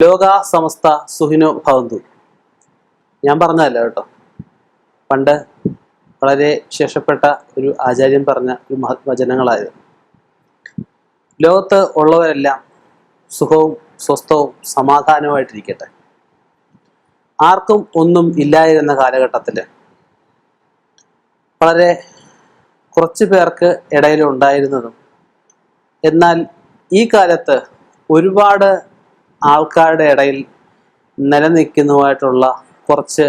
ലോക സമസ്ത സുഹിനോ ഭവന്തു. ഞാൻ പറഞ്ഞതല്ല കേട്ടോ? പണ്ട് വളരെ വിശേഷപ്പെട്ട ഒരു ആചാര്യൻ പറഞ്ഞ ഒരു വചനങ്ങളായത് ലോകത്ത് ഉള്ളവരെല്ലാം സുഖവും സ്വസ്ഥവും സമാധാനവുമായിട്ടിരിക്കട്ടെ. ആർക്കും ഒന്നും ഇല്ലായിരുന്ന കാലഘട്ടത്തിൽ വളരെ കുറച്ച് പേർക്ക് ഇടയിൽ ഉണ്ടായിരുന്നതും എന്നാൽ ഈ കാലത്ത് ഒരുപാട് ആൾക്കാരുടെ ഇടയിൽ നിലനിൽക്കുന്നതുമായിട്ടുള്ള കുറച്ച്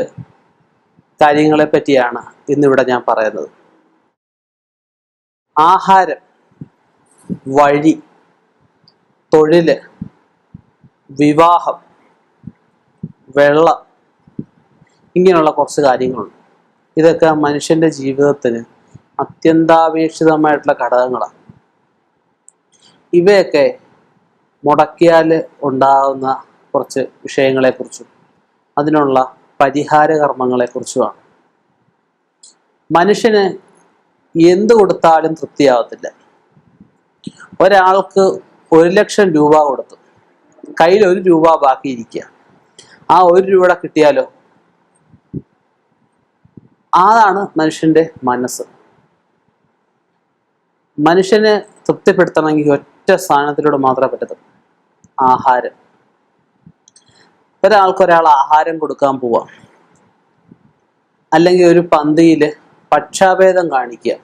കാര്യങ്ങളെ പറ്റിയാണ് ഇന്നിവിടെ ഞാൻ പറയുന്നത്. ആഹാരം വഴി തൊഴിൽ വിവാഹം വെള്ളം ഇങ്ങനെയുള്ള കുറച്ച് കാര്യങ്ങളുണ്ട്. ഇതൊക്കെ മനുഷ്യന്റെ ജീവിതത്തിന് അത്യന്താപേക്ഷിതമായിട്ടുള്ള ഘടകങ്ങളാണ്. ഇവയൊക്കെ മുടക്കിയാൽ ഉണ്ടാകുന്ന കുറച്ച് വിഷയങ്ങളെക്കുറിച്ചും അതിനുള്ള പരിഹാര കർമ്മങ്ങളെക്കുറിച്ചുമാണ്. മനുഷ്യന് എന്ത് കൊടുത്താലും തൃപ്തിയാവത്തില്ല. ഒരാൾക്ക് ഒരു ലക്ഷം രൂപ കൊടുത്തു കയ്യിൽ ഒരു രൂപ ബാക്കിയിരിക്കുക. ആ ഒരു രൂപ കിട്ടിയാലോ? അതാണ് മനുഷ്യന്റെ മനസ്സ്. മനുഷ്യനെ തൃപ്തിപ്പെടുത്തണമെങ്കിൽ ഒറ്റ സാധനത്തിലൂടെ മാത്രമേ പറ്റത്തുള്ളൂ. ആഹാരം. ഒരാൾക്ക് ഒരാൾ ആഹാരം കൊടുക്കാൻ പോവാം. അല്ലെങ്കിൽ ഒരു പന്തിയിൽ പക്ഷാഭേദം കാണിക്കുക.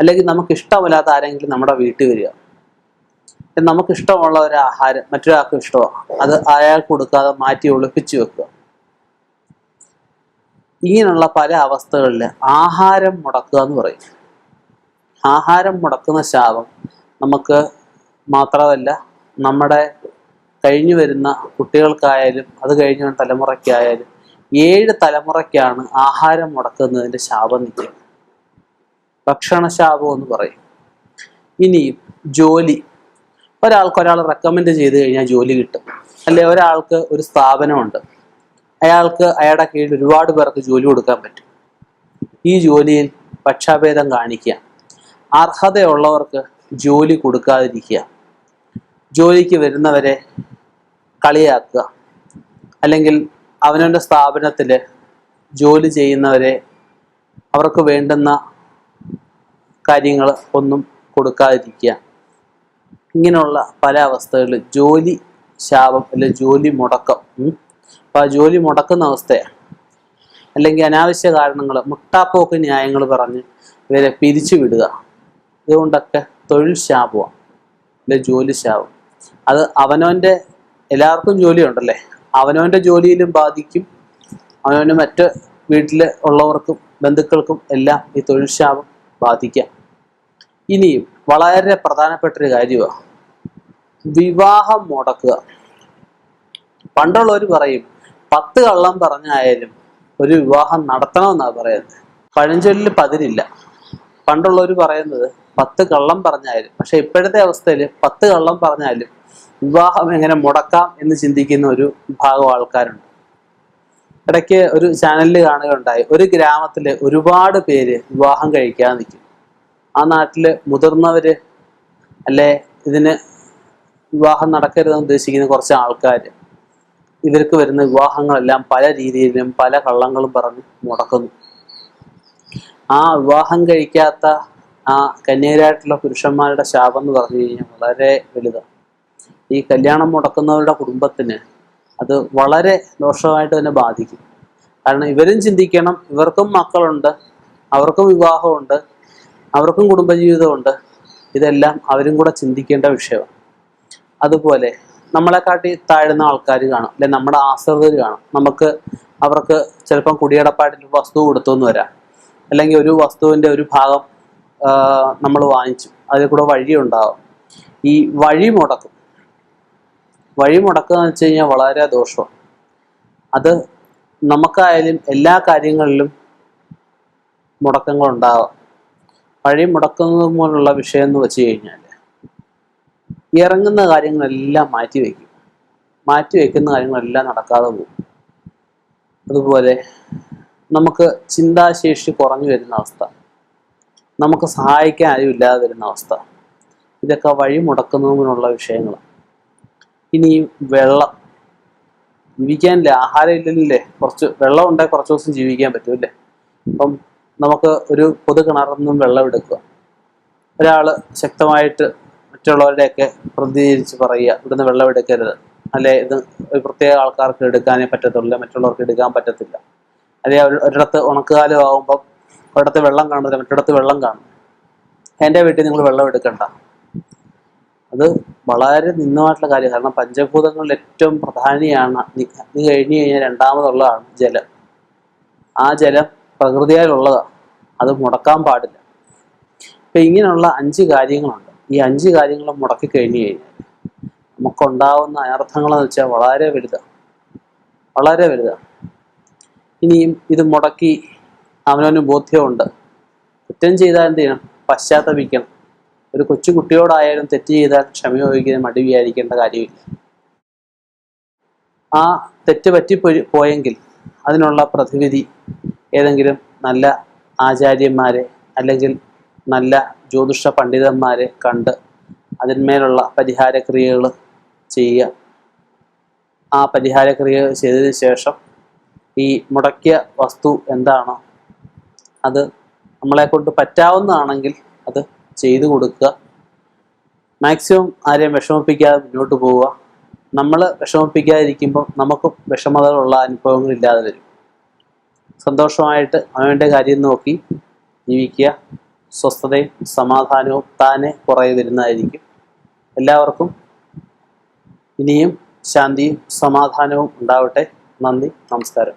അല്ലെങ്കിൽ നമുക്ക് ഇഷ്ടമല്ലാത്ത ആരെങ്കിലും നമ്മുടെ വീട്ടിൽ വരിക. നമുക്ക് ഇഷ്ടമുള്ള ഒരു ആഹാരം മറ്റൊരാൾക്ക് ഇഷ്ടമാണ് അത് അയാൾക്ക് കൊടുക്കാതെ മാറ്റി ഒളിപ്പിച്ചു വെക്കുക. ഇങ്ങനെയുള്ള പല അവസ്ഥകളിൽ ആഹാരം മുടക്കുക എന്ന് പറയും. ആഹാരം മുടക്കുന്ന ശാപം നമുക്ക് മാത്രമല്ല നമ്മുടെ കഴിഞ്ഞു വരുന്ന കുട്ടികൾക്കായാലും അത് കഴിഞ്ഞ തലമുറയ്ക്കായാലും ഏഴ് തലമുറയ്ക്കാണ് ആഹാരം മുടക്കുന്നതിന്റെ ശാപം നിൽക്കുന്നത് ഭക്ഷണശാപം എന്ന് പറയും. ഇനി ജോലി. ഒരാൾക്ക് ഒരാൾ റെക്കമെൻഡ് ചെയ്ത് കഴിഞ്ഞാൽ ജോലി കിട്ടും. അല്ലെ ഒരാൾക്ക് ഒരു സ്ഥാപനമുണ്ട്. അയാൾക്ക് അയാളുടെ കീഴിൽ ഒരുപാട് പേർക്ക് ജോലി കൊടുക്കാൻ പറ്റും. ഈ ജോലിയിൽ പക്ഷാഭേദം കാണിക്കുക. അർഹതയുള്ളവർക്ക് ജോലി കൊടുക്കാതിരിക്കുക. ജോലിക്ക് വരുന്നവരെ കളിയാക്കുക. അല്ലെങ്കിൽ അവനവന്റെ സ്ഥാപനത്തിൽ ജോലി ചെയ്യുന്നവരെ അവർക്ക് വേണ്ടുന്ന കാര്യങ്ങൾ ഒന്നും കൊടുക്കാതിരിക്കുക. ഇങ്ങനെയുള്ള പല അവസ്ഥകളിൽ ജോലി ശാപം അല്ലെ ജോലി മുടക്കം അപ്പം ആ ജോലി മുടക്കുന്ന അവസ്ഥയാണ് അല്ലെങ്കിൽ അനാവശ്യ കാരണങ്ങൾ മുട്ടാപ്പോക്ക് ന്യായങ്ങൾ പറഞ്ഞ് ഇവരെ പിരിച്ചു വിടുക ഇതുകൊണ്ടൊക്കെ തൊഴിൽ ശാപമാണ് അല്ലെ ജോലി ശാപം. അത് അവനവന്റെ എല്ലാവർക്കും ജോലിയുണ്ടല്ലേ? അവനവന്റെ ജോലിയിലും ബാധിക്കും. അവനവന്റെ മറ്റ് വീട്ടിൽ ഉള്ളവർക്കും ബന്ധുക്കൾക്കും എല്ലാം ഈ തൊഴിൽ ശാപം ബാധിക്കാം. ഇനിയും വളരെ പ്രധാനപ്പെട്ട ഒരു കാര്യമാണ് വിവാഹം മുടക്കുക. പണ്ടുള്ളവർ പറയും പത്ത് കള്ളം പറഞ്ഞായാലും ഒരു വിവാഹം നടത്തണമെന്നാണ് പറയുന്നത്. പഴഞ്ചൊല്ലിൽ പതിരില്ല. പണ്ടുള്ളവർ പറയുന്നത് പത്ത് കള്ളം പറഞ്ഞാലും പക്ഷെ ഇപ്പോഴത്തെ അവസ്ഥയിൽ പത്ത് കള്ളം പറഞ്ഞാലും വിവാഹം എങ്ങനെ മുടക്കാം എന്ന് ചിന്തിക്കുന്ന ഒരു വിഭാഗം ആൾക്കാരുണ്ട്. ഇടയ്ക്ക് ഒരു ചാനലിൽ കാണുകയുണ്ടായി ഒരു ഗ്രാമത്തിൽ ഒരുപാട് പേര് വിവാഹം കഴിക്കാൻ നിൽക്കും ആ നാട്ടിൽ മുതിർന്നവര് അല്ലെ ഇതിന് വിവാഹം നടക്കരുതെന്ന് ഉദ്ദേശിക്കുന്ന കുറച്ച് ആൾക്കാർ ഇവർക്ക് വരുന്ന വിവാഹങ്ങളെല്ലാം പല രീതിയിലും പല കള്ളങ്ങളും പറഞ്ഞ് മുടക്കുന്നു. ആ വിവാഹം കഴിക്കാത്ത ആ കന്യകരായിട്ടുള്ള പുരുഷന്മാരുടെ ശാപം എന്ന് പറഞ്ഞു കഴിഞ്ഞാൽ വളരെ വലുതാണ്. ഈ കല്യാണം മുടക്കുന്നവരുടെ കുടുംബത്തിന് അത് വളരെ ദോഷമായിട്ട് തന്നെ ബാധിക്കും. കാരണം ഇവരും ചിന്തിക്കണം ഇവർക്കും മക്കളുണ്ട് അവർക്കും വിവാഹമുണ്ട് അവർക്കും കുടുംബജീവിതമുണ്ട്. ഇതെല്ലാം അവരും കൂടെ ചിന്തിക്കേണ്ട വിഷയമാണ്. അതുപോലെ നമ്മളെക്കാട്ടി താഴ്ന്ന ആൾക്കാർ കാണും അല്ലെ നമ്മുടെ ആശ്രിതർ കാണും. നമുക്ക് അവർക്ക് ചിലപ്പം കുടിയടപ്പായിട്ട് വസ്തു കൊടുത്തു എന്ന് വരാം. അല്ലെങ്കിൽ ഒരു വസ്തുവിന്റെ ഒരു ഭാഗം നമ്മൾ വാങ്ങിച്ചു. അതിൽ കൂടെ വഴി ഉണ്ടാവും ഈ വഴി മുടക്കും. വഴി മുടക്കുക എന്ന് വെച്ച് കഴിഞ്ഞാൽ വളരെ ദോഷമാണ് അത് നമുക്കായാലും എല്ലാ കാര്യങ്ങളിലും മുടക്കങ്ങൾ ഉണ്ടാവാം വഴി മുടക്കുന്നത് പോലുള്ള വിഷയം എന്ന് വെച്ച് കഴിഞ്ഞാൽ ഇറങ്ങുന്ന കാര്യങ്ങളെല്ലാം മാറ്റി വയ്ക്കും. മാറ്റി വയ്ക്കുന്ന കാര്യങ്ങളെല്ലാം നടക്കാതെ പോകും. അതുപോലെ നമുക്ക് ചിന്താശേഷി കുറഞ്ഞു വരുന്ന അവസ്ഥ. നമുക്ക് സഹായിക്കാൻ ആരും ഇല്ലാതെ വരുന്ന അവസ്ഥ. ഇതൊക്കെ വഴി മുടക്കുന്നതിനുള്ള വിഷയങ്ങളാണ് ഇനി വെള്ളം. ജീവിക്കാനില്ല? ആഹാരം ഇല്ലല്ലേ കുറച്ച് വെള്ളം ഉണ്ടെങ്കിൽ കുറച്ച് ദിവസം ജീവിക്കാൻ പറ്റും അല്ലേ? അപ്പം നമുക്ക് ഒരു പൊതു കിണറിൽ നിന്നും വെള്ളം എടുക്കുക. ഒരാൾ ശക്തമായിട്ട് മറ്റുള്ളവരുടെയൊക്കെ പ്രതികരിച്ച് പറയുക ഇവിടുന്ന് വെള്ളം എടുക്കരുത്. അല്ലെ ഇത് പ്രത്യേക ആൾക്കാർക്ക് എടുക്കാനേ പറ്റത്തുള്ളൂ മറ്റുള്ളവർക്ക് എടുക്കാൻ പറ്റത്തില്ല. അല്ലെ ഒരു- ഒരിടത്ത് ഉണക്കുകാലം ആകുമ്പോൾ ഒരിടത്ത് വെള്ളം കാണുന്നില്ല മറ്റിടത്ത് വെള്ളം കാണും എന്റെ വീട്ടിൽ നിങ്ങൾ വെള്ളം എടുക്കണ്ട. അത് വളരെ നിന്നമായിട്ടുള്ള കാര്യം. കാരണം പഞ്ചഭൂതങ്ങളിൽ ഏറ്റവും പ്രധാനിയാണ് അഗ്നി കഴിഞ്ഞു കഴിഞ്ഞാൽ രണ്ടാമതുള്ളതാണ് ജലം. ആ ജലം പ്രകൃതിയാലുള്ളതാണ്. അത് മുടക്കാൻ പാടില്ല. ഇപ്പം ഇങ്ങനെയുള്ള അഞ്ച് കാര്യങ്ങളുണ്ട്. ഈ അഞ്ച് കാര്യങ്ങൾ മുടക്കി കഴിഞ്ഞു കഴിഞ്ഞാൽ നമുക്കുണ്ടാവുന്ന അനർത്ഥങ്ങളെന്ന് വെച്ചാൽ വളരെ വലുതാണ്. വളരെ വലുതാണ്. ഇനിയും ഇത് മുടക്കി അവനവന് ബോധ്യമുണ്ട്. കുറ്റം ചെയ്താൽ എന്ത് ചെയ്യണം? പശ്ചാത്തപിക്കണം. ഒരു കൊച്ചു കുട്ടിയോടായാലും തെറ്റ് ചെയ്താൽ ക്ഷമ ചോദിക്കുന്ന മടി വിചാരിക്കേണ്ട കാര്യമില്ല. ആ തെറ്റ് പറ്റി പോയെങ്കിൽ അതിനുള്ള പ്രതിവിധി ഏതെങ്കിലും നല്ല ആചാര്യന്മാരെ അല്ലെങ്കിൽ നല്ല ജ്യോതിഷ പണ്ഡിതന്മാരെ കണ്ട് അതിന്മേലുള്ള പരിഹാരക്രിയകൾ ചെയ്യുക. ആ പരിഹാരക്രിയ ചെയ്തതിന് ശേഷം ഈ മുടക്കിയ വസ്തു എന്താണോ അത് നമ്മളെ കൊണ്ട് പറ്റാവുന്നതാണെങ്കിൽ അത് ചെയ്തു കൊടുക്കുക. മാക്സിമം ആരെയും വിഷമിപ്പിക്കാതെ മുന്നോട്ട് പോവുക. നമ്മൾ വിഷമിപ്പിക്കാതിരിക്കുമ്പോൾ നമുക്കും വിഷമതകളുള്ള അനുഭവങ്ങൾ ഇല്ലാതെ വരും. സന്തോഷമായിട്ട് അവന്റെ കാര്യം നോക്കി ജീവിക്കുക. സ്വസ്ഥതയും സമാധാനവും താനെ കുറേ വരുന്നതായിരിക്കും. എല്ലാവർക്കും ഇനിയും ശാന്തിയും സമാധാനവും ഉണ്ടാവട്ടെ. നന്ദി നമസ്കാരം.